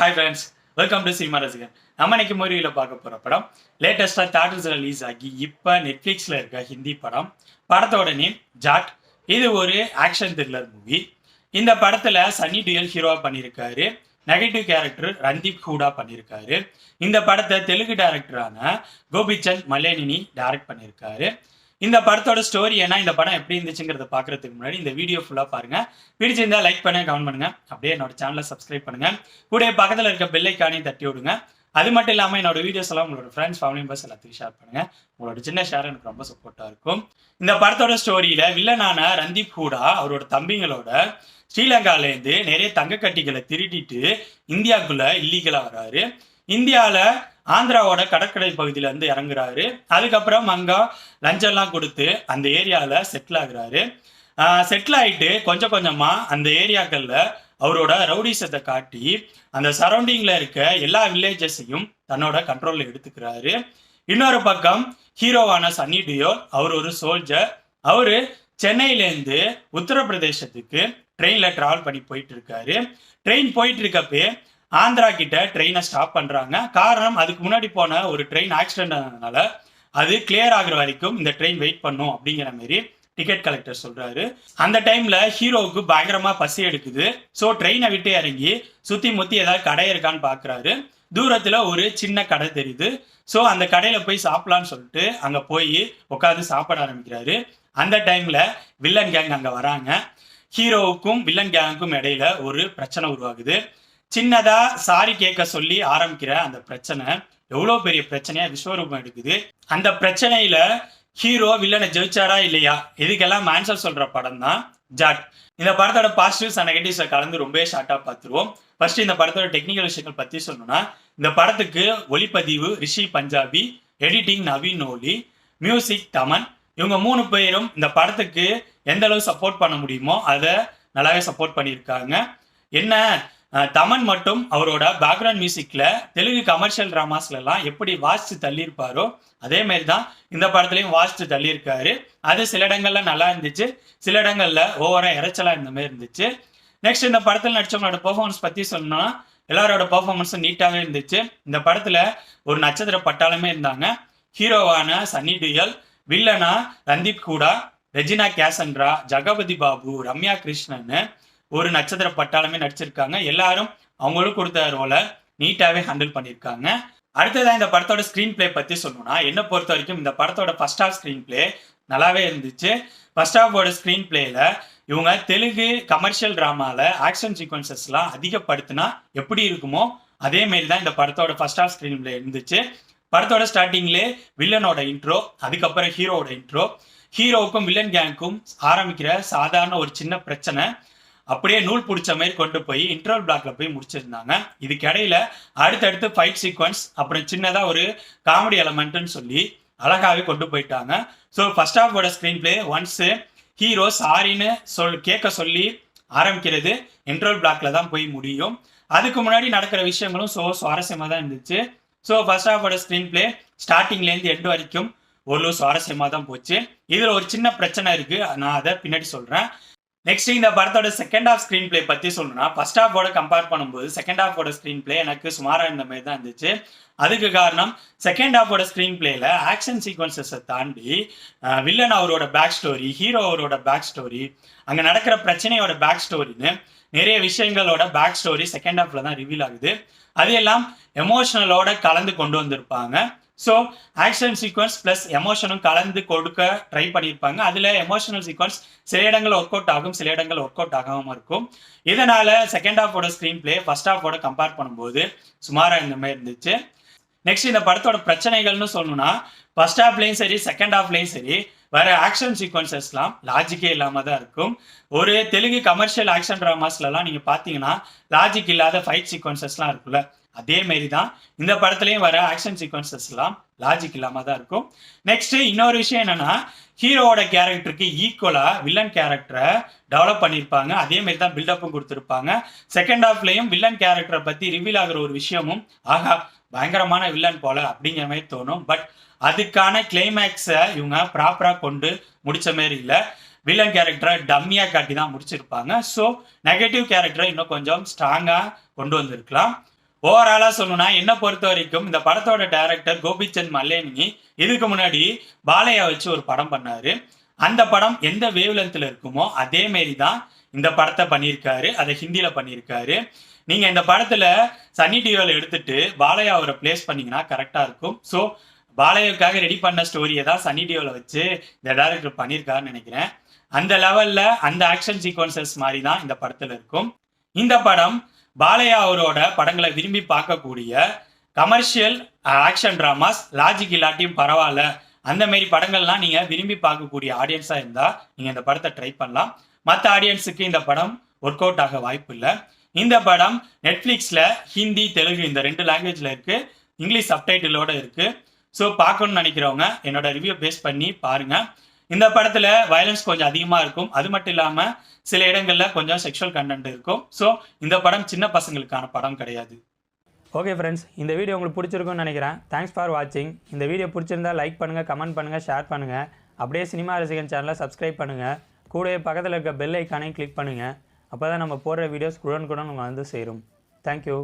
Hi friends welcome to cinema ரசிகன் நம்ம இன்னைக்கு மொழியில் பார்க்க போகிற படம் லேட்டஸ்ட்டாக தேட்டர்ஸ் ரிலீஸ் ஆகி இப்போ நெட்ஃப்ளிக்ஸில் இருக்க ஹிந்தி படம் படத்தோட நேம் ஜாட் இது ஒரு ஆக்ஷன் த்ரில்லர் மூவி இந்த படத்தில் சன்னி டியல் ஹீரோவாக பண்ணியிருக்காரு நெகட்டிவ் கேரக்டர் ரந்தீப் ஹூடா பண்ணியிருக்காரு இந்த படத்தை தெலுங்கு டேரக்டரான கோபிச்சந்த் மல்லேனினி டைரக்ட் பண்ணியிருக்காரு இந்த படத்தோட ஸ்டோரி ஏன்னா இந்த படம் எப்படி இருந்துச்சுங்கிறத பார்க்கறதுக்கு முன்னாடி இந்த வீடியோ ஃபுல்லாக பாருங்க. பிடிச்சிருந்தா லைக் பண்ணுங்க கமெண்ட் பண்ணுங்க. அப்படியே என்னோட சேனலை சப்ஸ்கிரைப் பண்ணுங்க. கூட பக்கத்தில் இருக்க பெல் தட்டி விடுங்க. அது மட்டும் இல்லாமல் என்னோட வீடியோஸ் எல்லாம் உங்களோட ஃப்ரெண்ட்ஸ் ஃபேமிலி மெம்பர்ஸ் எல்லாத்தையும் ஷேர் பண்ணுங்க. உங்களோட சின்ன ஷேர் எனக்கு ரொம்ப சப்போர்ட்டாக இருக்கும். இந்த படத்தோட ஸ்டோரியில வில்லனான ரந்தீப் ஹூடா அவரோட தம்பிங்களோட ஸ்ரீலங்காலேருந்து நிறைய தங்க கட்டிகளை திருடிட்டு இந்தியாவுக்குள்ள இல்லீகலாக வராரு. இந்தியாவில் ஆந்திராவோட கடற்கரை பகுதியில இருந்து இறங்குறாரு. அதுக்கப்புறம் அங்க லஞ்சம்லாம் கொடுத்து அந்த ஏரியாவில் செட்டில் ஆகுறாரு. செட்டில் ஆகிட்டு கொஞ்சம் கொஞ்சமாக அந்த ஏரியாக்களில் அவரோட ரவுடிசத்தை காட்டி அந்த சரௌண்டிங்கில் இருக்க எல்லா வில்லேஜஸையும் தன்னோட கண்ட்ரோலில் எடுத்துக்கிறாரு. இன்னொரு பக்கம் ஹீரோவான சன்னி டியோ அவர் ஒரு சோல்ஜர் அவர் சென்னையிலேருந்து உத்தரப்பிரதேசத்துக்கு ட்ரெயினில் ட்ராவல் பண்ணி போயிட்டு இருக்காரு. ட்ரெயின் போயிட்டு இருக்கப்பே ஆந்திரா கிட்ட ட்ரெயினை ஸ்டாப் பண்றாங்க. காரணம் அதுக்கு முன்னாடி போன ஒரு ட்ரெயின் ஆக்சிடென்ட் ஆனதுனால அது கிளியர் ஆகுற வரைக்கும் இந்த ட்ரெயின் வெயிட் பண்ணும் அப்படிங்கிற மாதிரி டிக்கெட் கலெக்டர் சொல்றாரு. அந்த டைம்ல ஹீரோவுக்கு பயங்கரமா பசி எடுக்குது. ஸோ ட்ரெயினை விட்டு இறங்கி சுத்தி முத்தி ஏதாவது கடை இருக்கான்னு பாக்குறாரு. தூரத்துல ஒரு சின்ன கடை தெரியுது. ஸோ அந்த கடையில போய் சாப்பிடலான்னு சொல்லிட்டு அங்க போய் உட்காந்து சாப்பிட ஆரம்பிக்கிறாரு. அந்த டைம்ல வில்லன் கேங் அங்க வராங்க. ஹீரோவுக்கும் வில்லன் கேங்குக்கும் இடையில ஒரு பிரச்சனை உருவாகுது. சின்னதா சாரி கேட்க சொல்லி ஆரம்பிக்கிற அந்த பிரச்சனை எவ்வளவு பெரிய பிரச்சனையா விஸ்வரூபம் எடுக்குது. அந்த பிரச்சனையில ஹீரோ வில்லனை ஜெயிச்சாரா இல்லையா? இதுக்கெல்லாம் ஆன்சர் சொல்ற படம் தான் ஜாட் இந்த படத்தோட பாசிட்டிவ்ஸ் அண்ட் நெகட்டிவ்ஸை கலந்து ரொம்பவே ஷார்ட்டா பார்த்துருவோம். ஃபர்ஸ்ட் இந்த படத்தோட டெக்னிக்கல் விஷயங்கள் பத்தி சொல்லணும்னா இந்த படத்துக்கு ஒளிப்பதிவு ரிஷி பஞ்சாபி எடிட்டிங் நவீன் ஓலி மியூசிக் தமன் இவங்க மூணு பேரும் இந்த படத்துக்கு எந்த அளவு சப்போர்ட் பண்ண முடியுமோ அதை நல்லாவே சப்போர்ட் பண்ணியிருக்காங்க. என்ன? தமன் மட்டும் அவரோட பேக்ரவுண்ட் மியூசிக்ல தெலுங்கு கமர்ஷியல் டிராமாஸ்ல எல்லாம் எப்படி வாசித்து தள்ளியிருப்பாரோ அதே மாதிரி தான் இந்த படத்துலையும் வாசித்து தள்ளியிருக்காரு. அது சில இடங்கள்ல நல்லா இருந்துச்சு. சில இடங்கள்ல ஓவரா இறைச்சலா இருந்த மாதிரி இருந்துச்சு. நெக்ஸ்ட் இந்த படத்தில் நடிச்சவங்களோட பெர்ஃபார்மன்ஸ் பத்தி சொல்லணும்னா எல்லாரோட பெர்ஃபார்மன்ஸும் நீட்டாகவே இருந்துச்சு. இந்த படத்துல ஒரு நட்சத்திர பட்டாளமே இருந்தாங்க. ஹீரோவான சன்னி டியல் வில்லனா ரந்தீப் கூடா ரெஜினா கேசன்ரா ஜகபதி பாபு ரம்யா கிருஷ்ணன் ஒரு நட்சத்திர பட்டாளமே நடிச்சிருக்காங்க. எல்லாரும் அவங்களும் கொடுத்த ரோலை நீட்டாவே ஹேண்டில் பண்ணியிருக்காங்க. அடுத்ததான் இந்த படத்தோட ஸ்க்ரீன் பிளே பத்தி சொல்லணும்னா என்ன பொறுத்த வரைக்கும் இந்த படத்தோட ஃபர்ஸ்ட் ஹாஃப் ஸ்க்ரீன் பிளே நல்லாவே இருந்துச்சு. ஃபர்ஸ்ட் ஹாஃபோட ஸ்க்ரீன் பிளேல இவங்க தெலுங்கு கமர்ஷியல் டிராமால ஆக்ஷன் சீக்வன்சஸ்லாம் அதிகப்படுத்தினா எப்படி இருக்குமோ அதே மாரி தான் இந்த படத்தோட ஃபர்ஸ்ட் ஹாஃப் ஸ்க்ரீன் பிளே இருந்துச்சு. படத்தோட ஸ்டார்டிங்லே வில்லனோட இன்ட்ரோ அதுக்கப்புறம் ஹீரோவோட இன்ட்ரோ ஹீரோவுக்கும் வில்லன் கேங்க்கும் ஆரம்பிக்கிற சாதாரண ஒரு சின்ன பிரச்சனை. அப்படியே நூல் பிடிச்ச மாதிரி கொண்டு போய் இன்டர்வல் பிளாக்ல போய் முடிச்சிருந்தாங்க. இதுக்கு இடையில அடுத்தடுத்து ஃபைட் சீக்வன்ஸ் அப்புறம் சின்னதா ஒரு காமெடி எலமெண்ட்னு சொல்லி அழகாவே கொண்டு போயிட்டாங்க. ஸோ ஃபர்ஸ்ட் ஹாஃபோட ஸ்க்ரீன் பிளே ஒன்ஸ் ஹீரோ சாரின்னு சொல் கேட்க சொல்லி ஆரம்பிக்கிறது இன்டர்வல் பிளாக்ல தான் போய் முடியும். அதுக்கு முன்னாடி நடக்கிற விஷயங்களும் ஸோ சுவாரஸ்யமாக தான் இருந்துச்சு. ஸோ ஃபர்ஸ்ட் ஹாஃபோட ஸ்க்ரீன் பிளே ஸ்டார்டிங்லேருந்து எண்டு வரைக்கும் ஒரு சுவாரஸ்யமாக தான் போச்சு. இதில் ஒரு சின்ன பிரச்சனை இருக்கு. நான் அதை பின்னாடி சொல்கிறேன் நெக்ஸ்ட் இந்த படத்தோட செகண்ட் ஹாஃப் ஸ்க்ரீன் பிளே பற்றி சொல்லணும்னா ஃபர்ஸ்ட் ஹாஃபோட கம்பேர் பண்ணும்போது செகண்ட் ஹாஃபோட ஸ்க்ரீன் பிளே எனக்கு சுமாராக இருந்த மாதிரி தான் இருந்துச்சு. அதுக்கு காரணம் செகண்ட் ஹாஃபோட ஸ்க்ரீன் பிளேல ஆக்ஷன் சீக்வன்சஸை தாண்டி வில்லன் அவரோட பேக் ஸ்டோரி ஹீரோ அவரோட பேக் ஸ்டோரி அங்கே நடக்கிற பிரச்சனையோட பேக் ஸ்டோரின்னு நிறைய விஷயங்களோட பேக் ஸ்டோரி செகண்ட் ஹாஃப்ல தான் ரிவீல் ஆகுது. அது எல்லாம் எமோஷனலோட கலந்து கொண்டு வந்திருப்பாங்க. ஸோ ஆக்ஷன் சீக்வன்ஸ் ப்ளஸ் எமோஷனும் கலந்து கொடுக்க ட்ரை பண்ணியிருப்பாங்க. அதில் எமோஷனல் சீக்வன்ஸ் சில இடங்கள் ஒர்க் அவுட் ஆகும் சில இடங்கள் ஒர்க் அவுட் ஆகாமல் இருக்கும். இதனால செகண்ட் ஹாஃபோட ஸ்க்ரீன் பிளே ஃபர்ஸ்ட் ஹாஃபோட கம்பேர் பண்ணும்போது சுமாராக இந்த மாதிரி இருந்துச்சு. நெக்ஸ்ட் இந்த படத்தோட பிரச்சனைகள்னு சொல்லணும்னா ஃபர்ஸ்ட் ஹாஃப்லேயும் சரி செகண்ட் ஹாஃப்லேயும் சரி வர ஆக்ஷன் சீக்வன்சஸ்லாம் லாஜிக்கே இல்லாம தான் இருக்கும். ஒரு தெலுங்கு கமர்ஷியல் ஆக்ஷன் ட்ராமாஸ்லலாம் நீங்க பாத்தீங்கன்னா லாஜிக் இல்லாத ஃபைட் சீக்வன்சஸ்லாம் இருக்குல்ல அதே மாரி தான் இந்த படத்துலயும் வர ஆக்ஷன் சீக்வன்சஸ்லாம் லாஜிக் இல்லாம தான் இருக்கும். நெக்ஸ்ட் இன்னொரு விஷயம் என்னன்னா ஹீரோவோட கேரக்டருக்கு ஈக்குவலா வில்லன் கேரக்டரை டெவலப் பண்ணியிருப்பாங்க அதே மாதிரி தான் பில்டப்பும் கொடுத்துருப்பாங்க. செகண்ட் ஹாஃப்லயும் வில்லன் கேரக்டரை பத்தி ரிவீல் ஆகுற ஒரு விஷயமும் ஆகா பயங்கரமான வில்லன் போல அப்படிங்கிற மாதிரி தோணும். பட் அதுக்கான கிளைமேக்ஸை இவங்க ப்ராப்பராக கொண்டு முடிச்ச மாதிரி இல்லை. வில்லன் கேரக்டரை டம்மியாக காட்டி தான் முடிச்சிருப்பாங்க. ஸோ நெகட்டிவ் கேரக்டரை இன்னும் கொஞ்சம் ஸ்ட்ராங்காக கொண்டு வந்திருக்கலாம். ஓவராலாக சொல்லணும்னா என்ன பொறுத்த வரைக்கும் இந்த படத்தோட டைரக்டர் கோபிச்சந்த் மல்லேனி இதுக்கு முன்னாடி பாலையா வச்சு ஒரு படம் பண்ணாரு. அந்த படம் எந்த வேவ் இருக்குமோ அதே மாரி தான் இந்த படத்தை பண்ணியிருக்காரு. அதை ஹிந்தியில் பண்ணியிருக்காரு. நீங்க இந்த படத்துல சன்னி டிவியில் எடுத்துட்டு பாலையா அவரை பிளேஸ் பண்ணீங்கன்னா கரெக்டா இருக்கும். ஸோ பாலையாவுக்காக ரெடி பண்ண ஸ்டோரியை தான் சன்னி டிவியில் வச்சு இந்த டேரக்டர் பண்ணியிருக்காருன்னு நினைக்கிறேன். அந்த லெவல்ல அந்த ஆக்ஷன் சீக்வன்சஸ் மாதிரி தான் இந்த படத்துல இருக்கும். இந்த படம் பாலையா அவரோட படங்களை விரும்பி பார்க்கக்கூடிய கமர்ஷியல் ஆக்ஷன் டிராமாஸ் லாஜிக் இல்லாட்டியும் பரவாயில்ல. அந்த மாரி படங்கள்லாம் நீங்க விரும்பி பார்க்கக்கூடிய ஆடியன்ஸா இருந்தா நீங்க இந்த படத்தை ட்ரை பண்ணலாம். மற்ற ஆடியன்ஸுக்கு இந்த படம் ஒர்க் அவுட் ஆக வாய்ப்பு இல்லை. இந்த படம் நெட்ஃப்ளிக்ஸில் ஹிந்தி தெலுங்கு இந்த ரெண்டு லாங்குவேஜில் இருக்குது இங்கிலீஷ் சப்டைட்டிலோடு இருக்குது ஸோ பார்க்கணும்னு நினைக்கிறவங்க என்னோட ரிவ்யூ பேஸ் பண்ணி பாருங்கள் இந்த படத்தில் வயலன்ஸ் கொஞ்சம் அதிகமாக இருக்கும். அது மட்டும் இல்லாமல் சில இடங்களில் கொஞ்சம் செக்ஷுவல் கண்டென்ட் இருக்கும். ஸோ இந்த படம் சின்ன பசங்களுக்கான படம் கிடையாது. ஓகே ஃப்ரெண்ட்ஸ் இந்த வீடியோ உங்களுக்கு பிடிச்சிருக்கும்னு நினைக்கிறேன். தேங்க்ஸ் ஃபார் வாட்சிங் இந்த வீடியோ பிடிச்சிருந்தா லைக் பண்ணுங்கள் கமெண்ட் பண்ணுங்கள் ஷேர் பண்ணுங்கள் அப்படியே சினிமா ரசிகன் சேனலை சப்ஸ்கிரைப் பண்ணுங்கள் கூடவே பக்கத்தில் இருக்க பெல் ஐக்கானையும் கிளிக் பண்ணுங்கள் அப்போ தான் நம்ம போடுற வீடியோஸ் குடன் குடன் உங்களுக்கு வந்து சேரும். தேங்க்யூ